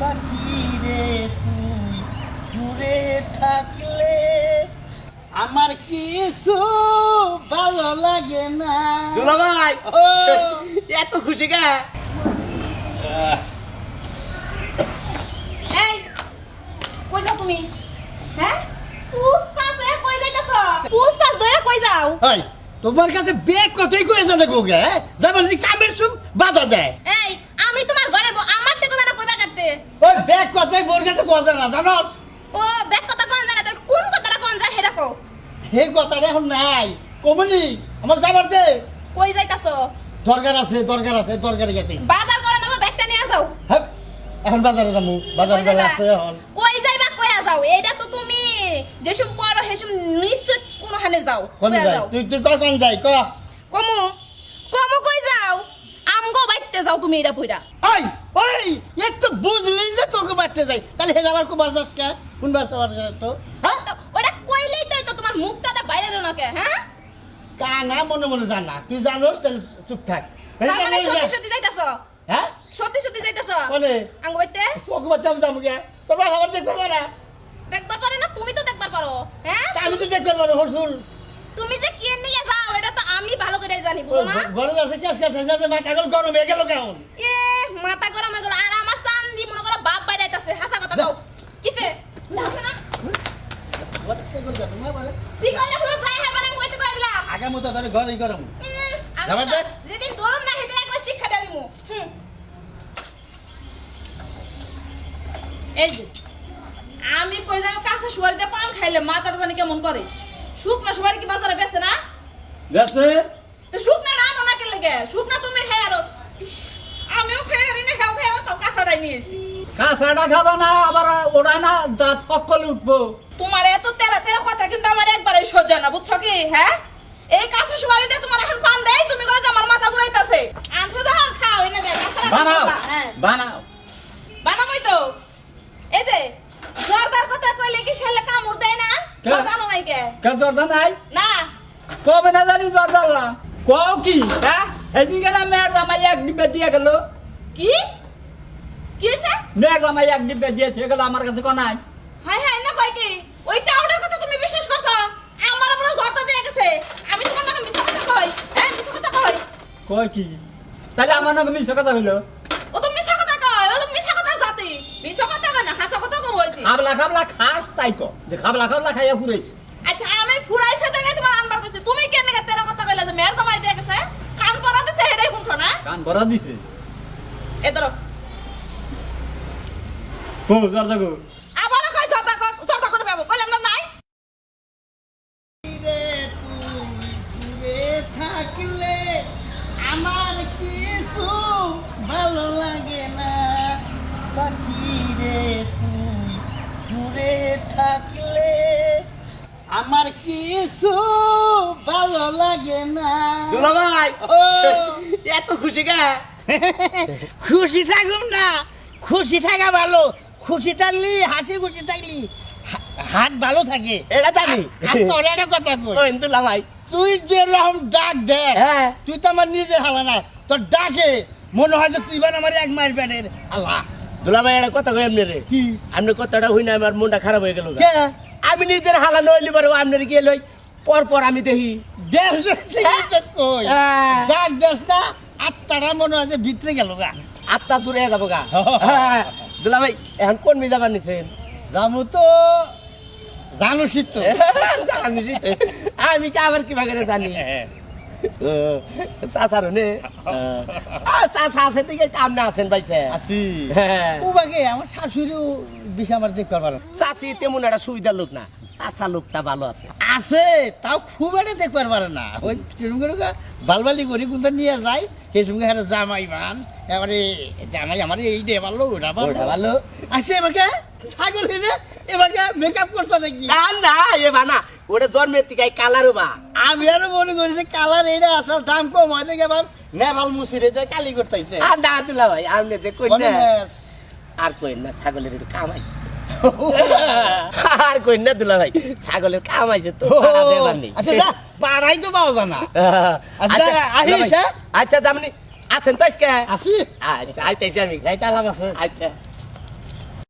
পাখি রে তুই দূরে থাকলে আমার কিছু ভালো লাগে না। দুলা ভাই ও। এত খুশি কে? এই কই যাও তুমি? হ্যাঁ? পুষ্পাস এ কই যাইতাছ? পুষ্পাস ধরে কই যাও? এই তোমার কাছে বেগ কথাই কয়ে জানে গোগে যাবার যে কামের সুম বাধা দেয়। এই আমি তোমার ঘরের বউ আমার টেকো না কইবা কাটতে ওই বেগ কথাই বোর কাছে গজে না জানোস ও বেক কথা কোন জানা তার কোন কথাটা কোন যায় হেডা কও। সেই কথাটা এখন নাই। কমনি আমার যাবার দে। কই যাইতাছ? দরকার আছে দরকার আছে দরকারি গেতে। বাজার করে নেব ব্যাগটা নিয়ে যাও। হ্যাঁ এখন বাজারে যাব বাজার কই যাইবা? আছে এখন। কই যাইবা কইয়া যাও এইটা তো তুমি। যেসব পড়ো সেসব নিশ্চয় কোন হানে যাও কোন যাই যাও। তুই তুই কখন যাই ক? কমু। কই বাইতে যাও তুমি এটা পইরা। ওই ওই একটু বুঝলি যে তোকে বাড়তে যাই। তাহলে হেরে আবার কুমার যাস কে? কোন বার যাওয়ার তো? হ্যাঁ? তো ওটা কইলেই তো তো তোমার মুখটাতে বাইরে না কে হ্যাঁ? কানা মনে মনে জানা তুই জানোস তাহলে চুপ থাক। তার মানে সত্যি সত্যি যাইতাছ? হ্যাঁ? সত্যি সত্যি যাইতাছ? বলে আঙ্গ বাইতে চোখ বাচ্চাম যাব গে তোর বাবা আমার পারবে না? দেখবার পারে না তুমি তো দেখবার পারো হ্যাঁ? তা আমি তো দেখতে পারব হরসুল। তুমি যে কি নিয়ে যাও এটা তো আমি ভালো করে জানি বুঝো না? ঘরে আছে ক্যাশ ক্যাশ আছে মাথা গল গরম হয়ে গেল কেমন? এ মাথা গরম হয়ে গেল আর আমার চান্দি মনে করো বাপ বাইরে হাসা কথা কও। কিসে? হাসে না? সিগলে ফুল যাই হারবা না কইতে কইলাম আগামী তো ধরে ঘরে গরম। যেদিন ধরুন না সেদিন একবার শিক্ষা দিয়ে হুম। এই যে আমি কই যাবে কাছে সুয়ারিতে পান খাইলে মাথাটা জানি কেমন করে? শুকনা সুয়ারি কি বাজারে বেছে না? গেছে তো শুকনা না আনো না শুকনা তুমি খাই আরও? আমিও খাই হারি না খাও খাই আরও তাও কাঁচাটাই নিয়েছি কাঁচাটা খাবা না আবার ওড়ায় না দাঁত সকলে উঠবো। তোমার এত তেরা তেরা কথা কিন্তু আমার একবারে সহ্য না বুঝছ কি? হ্যাঁ? এই কাছে সুয়ারিতে তোমার এখন পান দেয়? তুমি কই আমার মাথা ঘুরাইতাছে। আনছো যখন খাও এনে দে বানাও হ্যাঁ। বানাও। বানাবই তো। এই যে জর্দার কথা কইলে কি সেলে কামড় দেয় না? জর্দানো নাই কে? কে জর্দা নাই? না। কবে না জানি জর্দাল্লা কও কি হ্যাঁ? এদিকে না মেয়ের জামাই এক ডিব্বে দিয়ে গেল। কি? কি হইছে? মেয়ের জামাই এক ডিব্বে দিয়ে থেকে গেল আমার কাছে কোনাই হাই হাই না কয় কি? ওই টাউডের কথা তুমি বিশ্বাস করছ? আমার মনে জর্দা দিয়ে গেছে। আমি তোমার নামে মিছা কথা কই? হ্যাঁ মিছা কথা কই? কয় কি? তাহলে আমার নাকি মিশে কথা হইল? ও তো মিছা কথা কয় ও তো মিছা কথার জাতি। মিছা কথা না হাসা কথা কই হইছে খাবলা খাবলা খাস তাই তো যে খাবলা খাবলা খাইয়া ঘুরেছি আচ্ছা আমি ফুরাইছে দেখে তোমার আনবার কইছি তুমি কেন গা যে মেয়ের জামাই দিয়ে গেছে কান পরা দিছে হেডাই শুনছো না? কান ভরা দিছে? এ ধরো। কো জর্দা গো আবার কই জর্দা কর জর্দা করে পাবো কইলাম না নাই? রে তুই দূরে থাকলে আমার কিছু ভালো লাগে না। পাখি রে তুই দূরে থাকলে আমার কিছু ভালো লাগে না। দুলা ভাই এত খুশি কে? খুশি থাকুম না। খুশি থাকা ভালো। খুশি থাকলি হাসি খুশি থাকলি হাত ভালো থাকে। এটা জানি। তোর একটা কথা কই? দুলা ভাই তুই যে রকম ডাক দে হ্যাঁ। তুই তো আমার নিজের হালা না। তোর ডাকে মনে হয় যে তুই বান আমার এক মাইল প্যানের আল্লাহ দুলা ভাই একটা কথা কই এমনি রে? কি? আপনি কথাটা হই না আমার মনটা খারাপ হয়ে গেল কে? আমি নিজের হালা নইলি পারব আপনার গিয়ে লই। পর পর আমি দেখি। দেশ কই? হ্যাঁ। দেশ না আত্মাটা মনে হয় যে ভিতরে গেল গা। আত্মা দূরে যাব গা। হ্যাঁ। দুলা ভাই এখন কোন মি যাবার নিছেন? জামু তো জানুসি তো জানিস তো। আমি কি আবার কি ভাগে জানি? চাচার নে। চাচা আছে দিকে আপনি আছেন পাইছে আছি। হ্যাঁ। ও বাগে আমার শাশুড়িও আমার দেখতে চাচি তেমন একটা সুবিধার লোক না। চাচা লোকটা ভালো আছে। আছে তাও খুব একটা দেখতে পারে না। ওই সেরকম করে বালবালি করি কোনটা নিয়ে যায় সেই সঙ্গে হ্যাঁ জামাই বান এবারে জামাই আমার এই দে পারল ওটা ওটা পারল। ভালো আছে এবারে ছাগল এনে এবারে মেকআপ করছে নাকি? না না এ বানা ওটা জন্মের থেকে কালারও বা। আমি আরও মনে করেছি কালার এইটা আসল দাম কম হয় দেখে আবার নেভাল মুসিরে দিয়ে কালি করতেছে। আর না দিলা ভাই আপনি যে কই না আর কই না ছাগলের একটু কামাই আর কই না দুলা ভাই ছাগলের কামাইছে তো আচ্ছা যা পাড়াই তো পাওয়া জানা আচ্ছা, দুলা আহিস, হ্যাঁ? আচ্ছা দামনি আছেন তো আজকে? আসি? আচ্ছা আইতেছি আমি। যাইতে লাভ আছে। আচ্ছা।